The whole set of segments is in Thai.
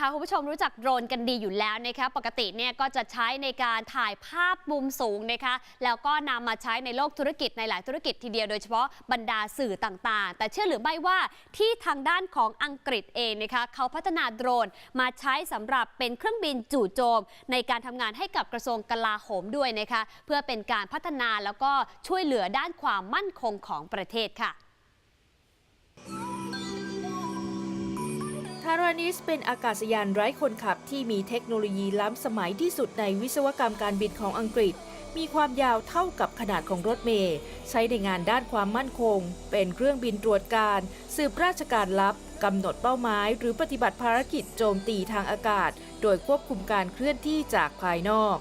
ค่ะคุณผู้ชมรู้จักโดรนกันดีอยู่แล้วนะคะปกติเนี่ยก็จะใช้ในการถ่ายภาพมุมสูงนะคะแล้วก็นำมาใช้ในโลกธุรกิจในหลายธุรกิจทีเดียวโดยเฉพาะบรรดาสื่อต่างๆ แต่เชื่อหรือไม่ว่าที่ทางด้านของอังกฤษเองนะคะเขาพัฒนาโดรนมาใช้สำหรับเป็นเครื่องบินจู่โจม ในการทำงานให้กับกระทรวงกลาโหมด้วยนะคะเพื่อเป็นการพัฒนาแล้วก็ช่วยเหลือด้านความมั่นคงของประเทศค่ะ ทารานิสเป็นอากาศยานไร้คนขับที่มีเทคโนโลยีล้ำสมัยที่สุดในวิศวกรรมการบินของอังกฤษ มีความยาวเท่ากับขนาดของรถเมล์ใช้ในงานด้านความมั่นคง เป็นเครื่องบินตรวจการ สืบราชการลับกำหนดเป้าหมาย หรือปฏิบัติภารกิจโจมตีทางอากาศ โดยควบคุมการเคลื่อนที่จากภายนอก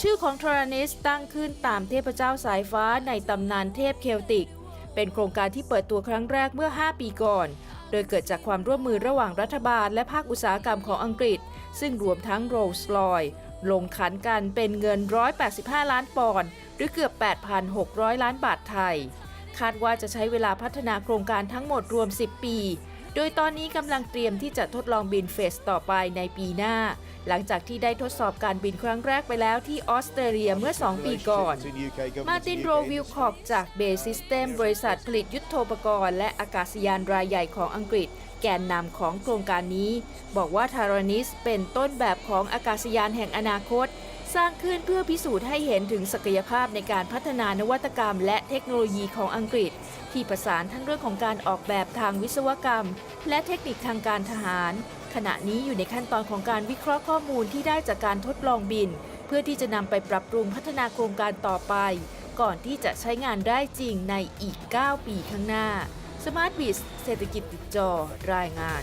ชื่อของทรานิสตั้งขึ้นตามเทพเจ้าสายฟ้าในตำนานเทพเคลติก เป็นโครงการที่เปิดตัวครั้งแรกเมื่อ 5 ปีก่อน โดยเกิดจากความร่วมมือระหว่างรัฐบาลและภาคอุตสาหกรรมของอังกฤษ ซึ่งรวมทั้งโรลส์ลอยลงขันกันเป็นเงิน 185 ล้านปอนด์หรือเกือบ 8,600 ล้านบาทไทย คาดว่าจะใช้เวลาพัฒนาโครงการทั้งหมดรวม 10 ปี โดยตอนนี้กำลังเตรียมที่จะทดลองบินเฟสต่อไปในปีหน้า หลังจากที่ได้ทดสอบการบินครั้งแรกไปแล้วที่ออสเตรเลียเมื่อ 2 ปีก่อน มาร์ตินโรวิลคอกจากเบซิสเต็มบริษัทผลิตยุทโธปกรณ์และอากาศยานรายใหญ่ของอังกฤษ แกนนำของโครงการนี้ บอกว่าทารานิสเป็นต้นแบบของอากาศยานแห่งอนาคตสร้างขึ้นเพื่อพิสูจน์ให้เห็นถึงศักยภาพในการพัฒนานวัตกรรมและเทคโนโลยีของอังกฤษ ที่ประสานทั้งเรื่องของการออกแบบทางวิศวกรรม และเทคนิคทางการทหาร ขณะนี้อยู่ในขั้นตอนของการวิเคราะห์ข้อมูลที่ได้จากการทดลองบิน เพื่อที่จะนำไปปรับปรุงพัฒนาโครงการต่อไป ก่อนที่จะใช้งานได้จริงในอีก 9 ปีข้างหน้าสมาร์ทบิสเศรษฐกิจติดจอรายงาน